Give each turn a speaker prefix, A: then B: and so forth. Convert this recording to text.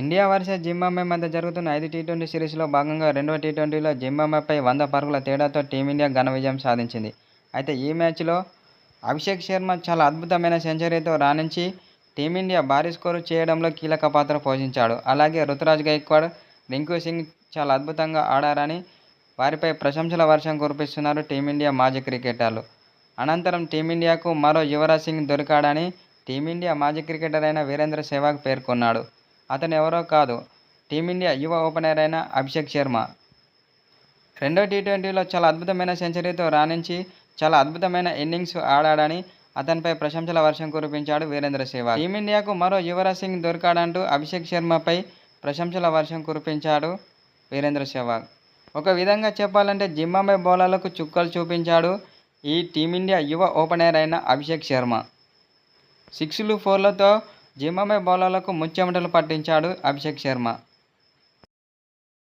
A: India versus Zimbabwe మధ్య జరుగుతున్న ఐదు టీ ట్వంటీ సిరీస్లో భాగంగా రెండవ టీ ట్వంటీలో జింబాబేపై వంద పరుగుల తేడాతో టీమిండియా ఘన విజయం సాధించింది. అయితే ఈ మ్యాచ్లో అభిషేక్ శర్మ చాలా అద్భుతమైన సెంచరీతో రాణించి టీమిండియా భారీ స్కోరు చేయడంలో కీలక పాత్ర పోషించాడు. అలాగే రుతురాజ్ గైక్వాడ్ రింకు సింగ్ చాలా అద్భుతంగా ఆడారని వారిపై ప్రశంసల వర్షం కురిపిస్తున్నారు టీమిండియా మాజీ క్రికెటర్లు. అనంతరం టీమిండియాకు మరో యువరాజ్ సింగ్ దొరికాడని టీమిండియా మాజీ క్రికెటర్ అయిన వీరేంద్ర సెహ్వాగ్ పేర్కొన్నాడు. అతను ఎవరో కాదు. టీమిండియా యువ ఓపెనర్ అయిన అభిషేక్ శర్మ. రెండో టీ ట్వంటీలో చాలా అద్భుతమైన సెంచరీతో రాణించి చాలా అద్భుతమైన ఇన్నింగ్స్ ఆడాడని అతనిపై ప్రశంసల వర్షం కురిపించాడు వీరేంద్ర సేవాగ్ టీమిండియాకు మరో యువరాజ్ సింగ్ దొరికాడంటూ అభిషేక్ శర్మపై ప్రశంసల వర్షం కురిపించాడు వీరేంద్ర సెహ్వాగ్ ఒక విధంగా చెప్పాలంటే జింబాబే బౌలర్లకు చుక్కలు చూపించాడు ఈ టీమిండియా యువ ఓపెనర్ అయిన అభిషేక్ శర్మ. సిక్స్లు ఫోర్లతో జింబాబే బౌలర్లకు ముచ్చెమటలు పట్టించాడు అభిషేక్ శర్మ.